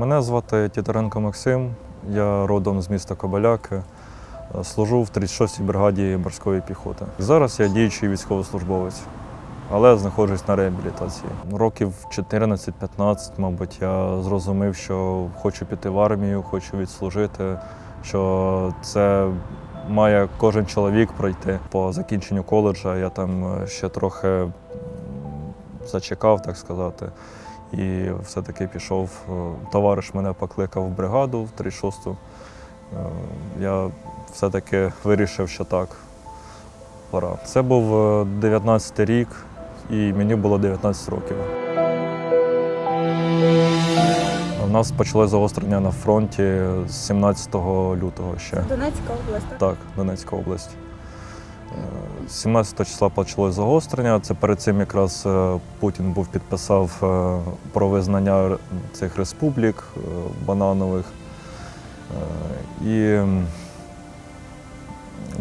Мене звати Тітаренко Максим, я родом з міста Кобиляки. Е, Служу в 36-й бригаді морської піхоти. Зараз я діючий військовослужбовець, але знаходжусь на реабілітації. Років 14-15, мабуть, я зрозумів, що хочу піти в армію, хочу відслужити, що це має кожен чоловік пройти. По закінченню коледжа я там ще трохи зачекав, так сказати. І все-таки пішов. е, Товариш мене покликав в бригаду в 36-ту. Е, Я все-таки вирішив, що так, пора. Це був е, 19 рік, і мені було 19 років. У нас почали загострення на фронті з 17 лютого ще. Донецька область. Так, Донецька область. Е, 17 числа почалось загострення. Це перед цим якраз е, Путін був підписав е, про визнання цих республік е, бананових. І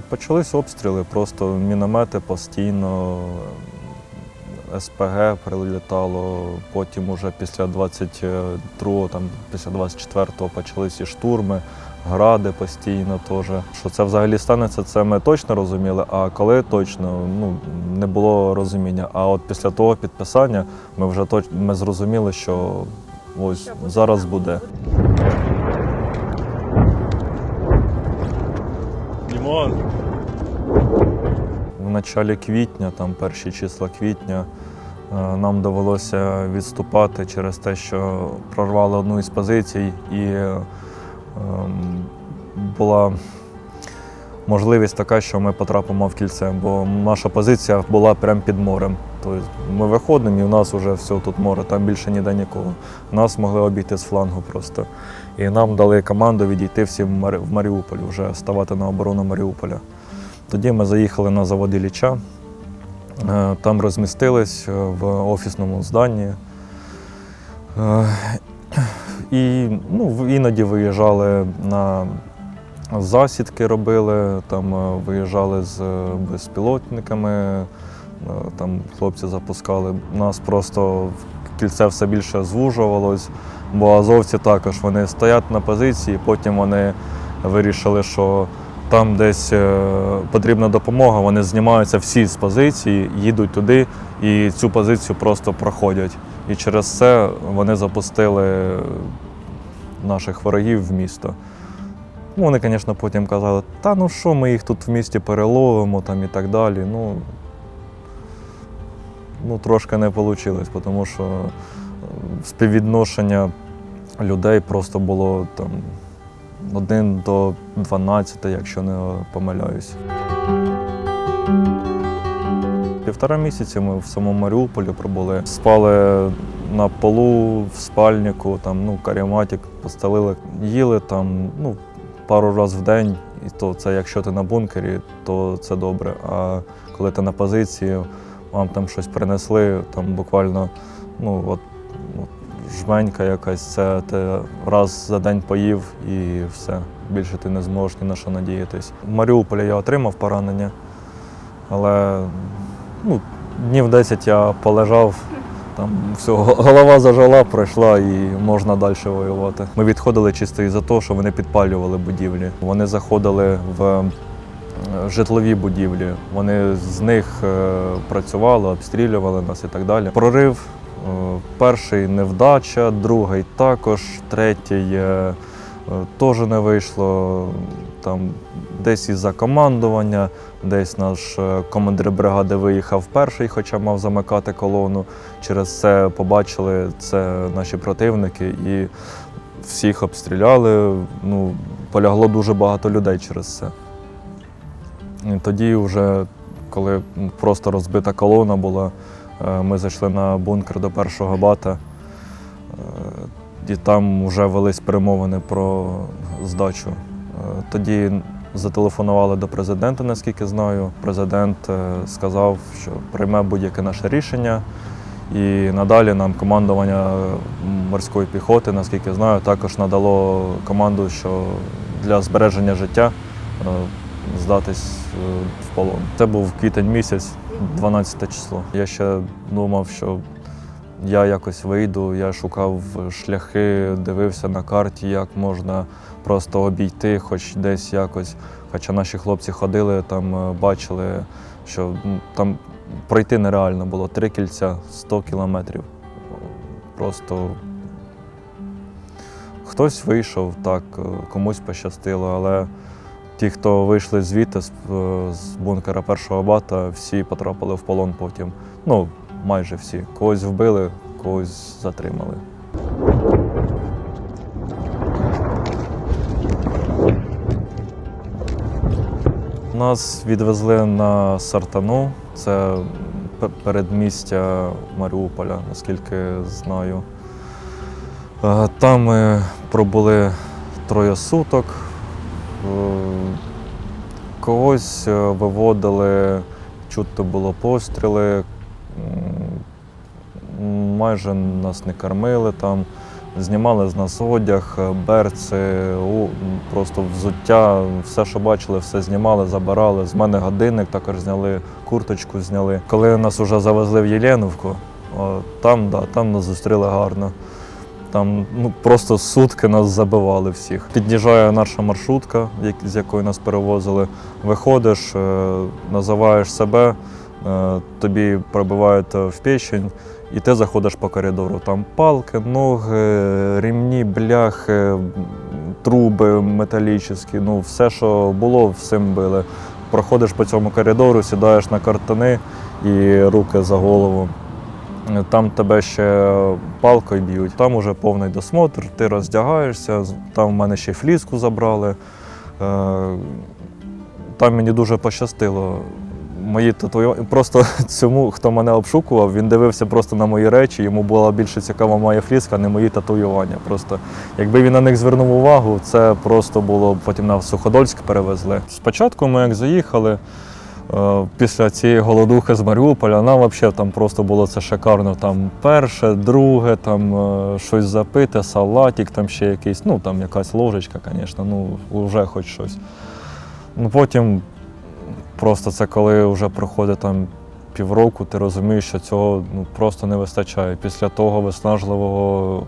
почались обстріли, просто міномети постійно, СПГ прилітало, потім уже після 22-го, там, після 24-го почалися і штурми гради постійно теж. Що це взагалі станеться, це ми точно розуміли. А коли точно ну не було розуміння. А от після того підписання ми вже точ... ми зрозуміли, що ось Що буде зараз буде. Дімон, В началі квітня, там перші числа квітня, е, нам довелося відступати через те, що прорвали одну із позицій, і була можливість така, що ми потрапимо в кільце, бо наша позиція була прямо під морем. Тобто ми виходимо і в нас вже все тут море, там більше ніде нікого. Нас могли обійти з флангу просто. І нам дали команду відійти всі в Маріуполь, вже ставати на оборону Маріуполя. Тоді ми заїхали на завод Ілліча, е, там розмістились е, в офісному зданні. І ну, іноді виїжджали на засідки, робили, там е, виїжджали з е, безпілотниками, е, там хлопці запускали. Нас просто кільце все більше звужувалось, бо азовці також вони стоять на позиції, потім вони вирішили, що там десь е, потрібна допомога, вони знімаються всі з позиції, їдуть туди і цю позицію просто проходять. І через це вони запустили наших ворогів в місто. Ну, Вони, звісно, потім казали, та ну що, ми їх тут в місті переловимо там і так далі. Ну, ну трошки не вийшло, тому що співвідношення людей просто було там 1 до 12, якщо не помиляюсь. Півтора місяці ми в самому Маріуполі пробули. Спали на полу в спальнику, там, ну, каріматик постелили, їли там ну, пару разів в день. І то це якщо ти на бункері, то це добре. А коли ти на позиції, вам там щось принесли, там буквально ну, от, жменька якась, це ти раз за день поїв і все. Більше ти не зможеш ні на що надіятись. В Маріуполі я отримав поранення, але ну, днів 10 я полежав, там все, голова зажила, пройшла і можна далі воювати. Ми відходили чисто із-за того, що вони підпалювали будівлі. Вони заходили в е, житлові будівлі. Вони з них е, працювали, обстрілювали нас і так далі. Прорив перший невдача, другий також, третій е, е, теж не вийшло. Там десь із-за командування, десь наш е, командир бригади виїхав перший, хоча мав замикати колону. Через це побачили це наші противники і всіх обстріляли. Ну, полягло дуже багато людей через це. І тоді, вже, коли просто розбита колона була, е, ми зайшли на бункер до першого бата. Е, І там вже велись перемовини про здачу. Е, Тоді зателефонували до президента, наскільки знаю. Президент е, сказав, що прийме будь-яке наше рішення. І надалі нам командування морської піхоти, наскільки знаю, також надало команду, що для збереження життя е, здатись е, в полон. Це був квітень місяць, 12 число. Я ще думав, що я якось вийду, я шукав шляхи, дивився на карті, як можна просто обійти, хоч десь якось. Хоча наші хлопці ходили, там е, бачили, що там пройти нереально було. Три кільця 100 кілометрів. Просто хтось вийшов, так, е, комусь пощастило, але ті, хто вийшли звідти з, е, бункера першого бата, всі потрапили в полон потім. Ну, майже всі. Когось вбили, когось затримали. Нас відвезли на Сартану, це передмістя Маріуполя, наскільки знаю. Е, Там ми пробули троє суток. Е, Когось е, виводили, чутно було постріли. Майже нас не кормили там, знімали з нас одяг, е, берці, просто взуття, все, що бачили, все знімали, забирали. З мене годинник також зняли, курточку зняли. Коли нас вже завезли в Єленівку, там, да, там нас зустріли гарно. Там ну, просто сутки нас забивали всіх. Під'їжджає наша маршрутка, з якої нас перевозили. Виходиш, е, називаєш себе, е, тобі пробивають е, в печень, і ти заходиш по коридору. Там палки, ноги, рівні, бляхи, труби металічні, ну все, що було, всім били. Проходиш по цьому коридору, сідаєш на картани і руки за голову. Там тебе ще палкою б'ють. Там уже повний досмотр, ти роздягаєшся, там в мене ще фліску забрали. Е, Там мені дуже пощастило. Мої татуювання. Просто цьому, хто мене обшукував, він дивився просто на мої речі. Йому була більше цікава моя фліска, а не мої татуювання. Просто якби він на них звернув увагу, це просто було потім на Суходольськ перевезли. Спочатку ми як заїхали. Е, Після цієї голодухи з Маріуполя нам взагалі там просто було це шикарно. Там перше, друге, там е, щось запити, салатик, там ще якийсь, ну там якась ложечка, звісно, ну вже хоч щось. Ну потім просто це коли вже проходить там півроку, ти розумієш, що цього ну, просто не вистачає. Після того виснажливого,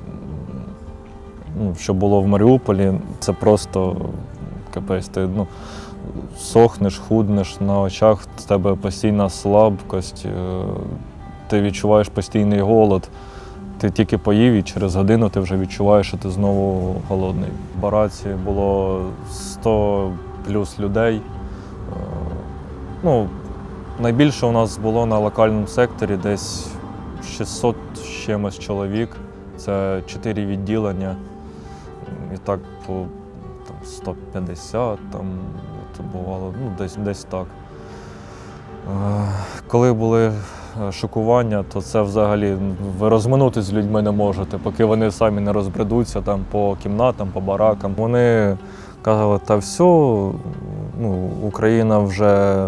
ну, що було в Маріуполі, це просто капець. Ти, ну, сохнеш, худнеш на очах, в тебе постійна слабкость, е, ти відчуваєш постійний голод. Ти тільки поїв і через годину ти вже відчуваєш, що ти знову голодний. В бараці було 100 плюс людей. Е, Ну, найбільше у нас було на локальному секторі десь 600 з чимось чоловік. Це 4 відділення. І так по там, 150, там бувало, ну, десь, десь так. Е, Коли були е, шокування, то це взагалі ви розминути з людьми не можете, поки вони самі не розбредуться там по кімнатам, по баракам. Вони казали, та все, ну, Україна вже,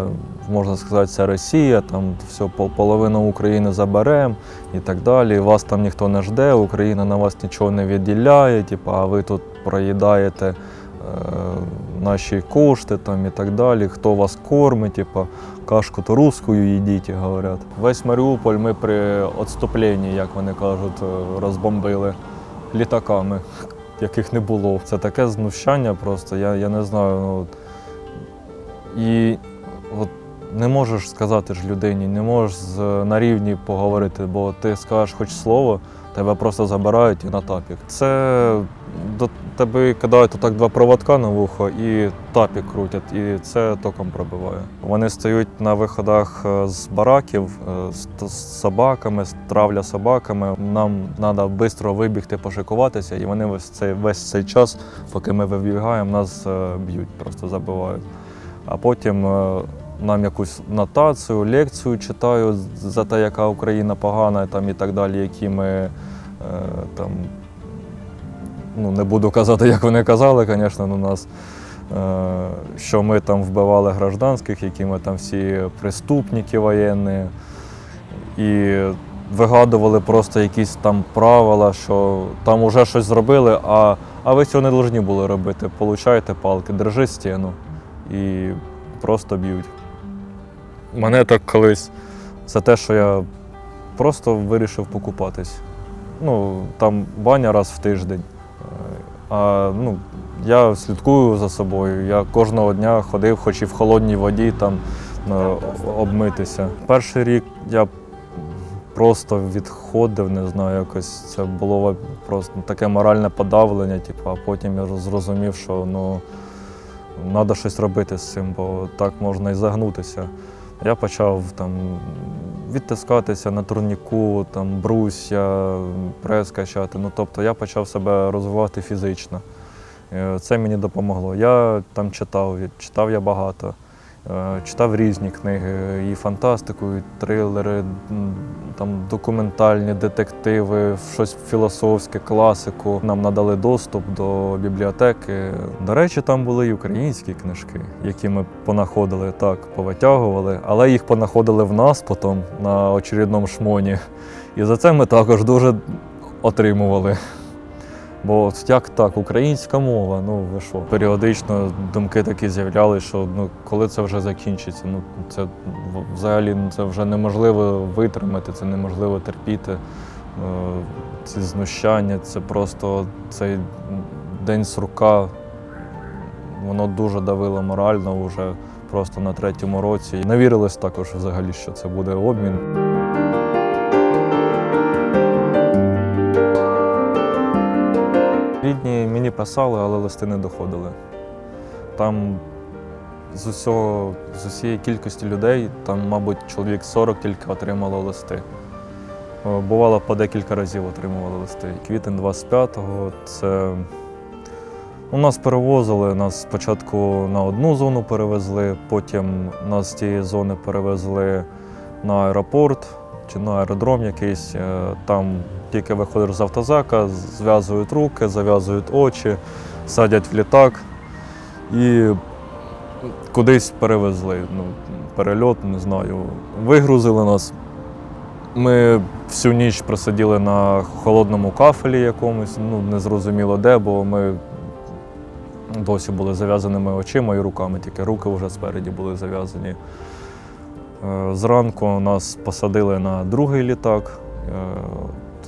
можна сказати, це Росія, там все, половину України заберемо і так далі. Вас там ніхто не жде, Україна на вас нічого не відділяє, типу, а ви тут проїдаєте е, наші кошти там, і так далі. Хто вас кормить, типу, кашку то русскую їдіть, говорять. Весь Маріуполь ми при відступленні, як вони кажуть, е, розбомбили літаками, яких не було. Це таке знущання просто, я, я не знаю. Ну, і от не можеш сказати ж людині, не можеш на рівні поговорити, бо ти скажеш хоч слово, тебе просто забирають і на тапік. Це до тебе кидають так два проводка на вухо і тапік крутять, і це током пробиває. Вони стають на виходах е, з бараків е, з, собаками, з травля собаками. Нам треба швидко вибігти, пошикуватися, і вони весь цей, весь цей час, поки ми вибігаємо, нас е, б'ють, просто забивають. А потім нам якусь нотацію, лекцію читають за те, яка Україна погана там, і так далі, які ми там. Ну, не буду казати, як вони казали, звісно, на нас, е, що ми там вбивали гражданських, які ми там всі преступники воєнні. І вигадували просто якісь там правила, що там уже щось зробили, а, а ви цього не повинні були робити. Получаєте палки, держи стіну і просто б'ють. Мене так колись за те, що я просто вирішив покупатись. Ну, там баня раз в тиждень. Ну, я слідкую за собою. Я кожного дня ходив, хоч і в холодній воді там е, обмитися. Перший рік я просто відходив, не знаю, якось це було просто таке моральне подавлення, типу, а потім я зрозумів, що ну, треба щось робити з цим, бо так можна і загнутися. Я почав там відтискатися на турніку, там брусья, прес качати. Ну, тобто я почав себе розвивати фізично. Е, Це мені допомогло. Я там читав, читав я багато. Е, Читав різні книги, і фантастику, і трилери, там документальні, детективи, щось філософське, класику. Нам надали доступ до бібліотеки. До речі, там були й українські книжки, які ми понаходили, так, повитягували, але їх понаходили в нас потім на очередному шмоні. І за це ми також дуже отримували. Бо от як так, українська мова, ну ви що? Періодично думки такі з'являлися, що ну коли це вже закінчиться, ну це взагалі ну, це вже неможливо витримати, це неможливо терпіти. Е, Ці знущання, це просто цей день сурка, воно дуже давило морально вже просто на третьому році. Не вірилось також взагалі, що це буде обмін. Писали, але листи не доходили. Там з усього, з усієї кількості людей, там, мабуть, чоловік 40 тільки отримало листи. Е, Бувало, по декілька разів отримували листи. Квітень 25-го це у нас перевозили, нас спочатку на одну зону перевезли, потім нас з тієї зони перевезли на аеропорт чи на аеродром якийсь. Е, Там тільки виходиш з автозака, зв'язують руки, зав'язують очі, садять в літак і кудись перевезли. Ну, перельот, не знаю. Вигрузили нас. Ми всю ніч просиділи на холодному кафелі якомусь, ну незрозуміло де, бо ми досі були зав'язаними очима і руками, тільки руки вже спереді були зав'язані. Е, Зранку нас посадили на другий літак, е,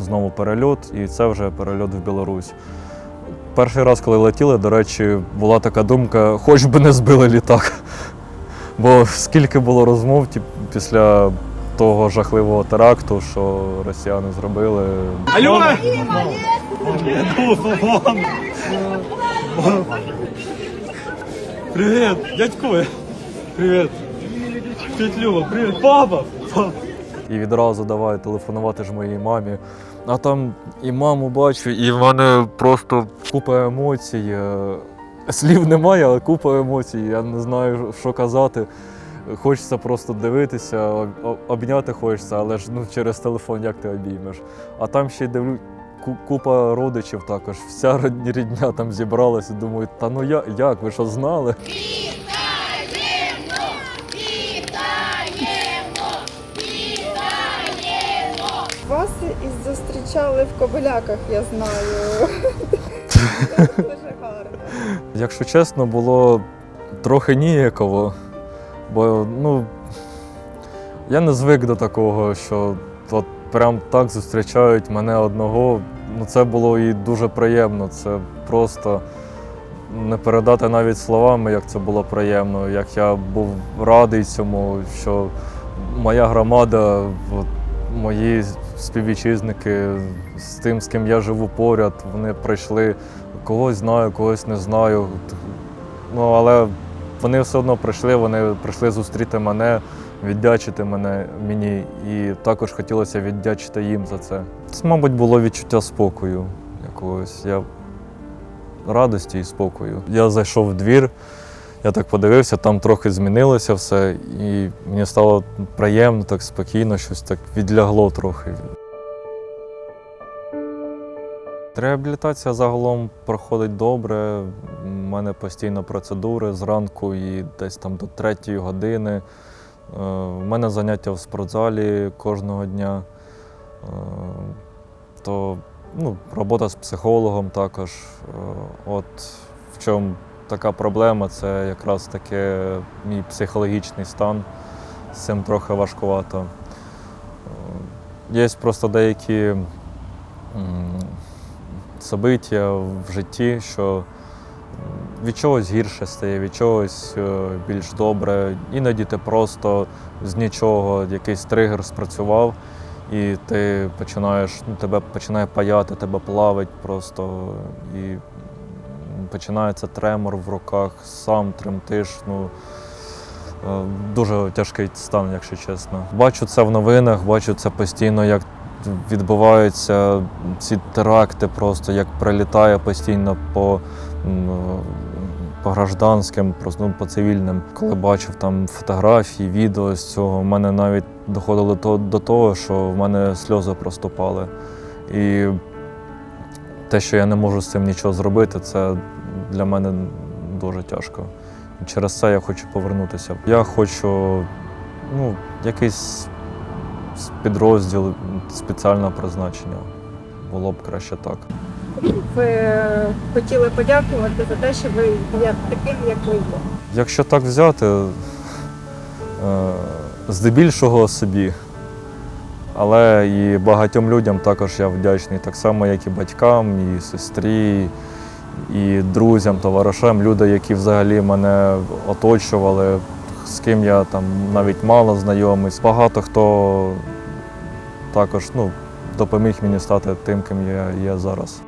знову перельот, і це вже перельот в Білорусь. Перший раз, коли летіли, до речі, була така думка, хоч би не збили літак. Бо скільки було розмов після того жахливого теракту, що росіяни зробили. Алло! Привет, дядько. Привет. Тетя Люба, привет. Папа. І відразу давай телефонувати ж моїй мамі. А там і маму бачу, і в мене просто купа емоцій. е, Слів немає, але купа емоцій. Я не знаю, що казати. Хочеться просто дивитися, об- об- обняти хочеться, але ж ну, через телефон як ти обіймеш. А там ще й дивлю, купа родичів також. Вся рідня там зібралася. Думаю, та ну я, як, ви що знали? Вас і зустрічали в Кобиляках, я знаю. Це Дуже гарно. Якщо чесно, було трохи ніяково, бо ну, я не звик до такого, що от прям так зустрічають мене одного. Ну, це було і дуже приємно. Це просто не передати навіть словами, як це було приємно, як я був радий цьому, що моя громада, от, мої співвітчизники з тим, з ким я живу поряд, вони прийшли когось знаю, когось не знаю. Ну, але вони все одно прийшли, вони прийшли зустріти мене, віддячити мене мені. І також хотілося віддячити їм за це. Це, мабуть, було відчуття спокою якогось. Я... Радості і спокою. Я зайшов в двір, я так подивився, там трохи змінилося все, і мені стало приємно, так спокійно, щось так відлягло трохи. Реабілітація загалом проходить добре. У мене постійно процедури зранку і десь там до третьої години. Е, У мене заняття в спортзалі кожного дня. Е, То ну, робота з психологом також. Е, От в чому така проблема, це якраз таки мій психологічний стан. З цим трохи важкувато. Е, Є просто деякі собиття в житті, що від чогось гірше стає, від чогось е, більш добре. Іноді ти просто з нічого якийсь тригер спрацював, і ти починаєш, ну, тебе починає паяти, тебе плавить просто. І починається тремор в руках, сам тремтиш. Ну, е, дуже тяжкий стан, якщо чесно. Бачу це в новинах, бачу це постійно, як відбуваються ці теракти, просто як прилітає постійно по, по гражданським, просто ну, по цивільним. Коли бачив там фотографії, відео з цього, в мене навіть доходило до, до того, що в мене сльози проступали. І те, що я не можу з цим нічого зробити, це для мене дуже тяжко. Через це я хочу повернутися. Я хочу ну, якийсь підрозділ спеціального призначення. Було б краще так. Ви хотіли подякувати за те, що ви є таким, як ви є. Якщо так взяти, е, здебільшого собі. Але і багатьом людям також я вдячний, так само, як і батькам, і сестрі, і друзям, товаришам, люди, які взагалі мене оточували, з ким я там навіть мало знайомий. Багато хто також ну, допоміг мені стати тим, ким я є зараз.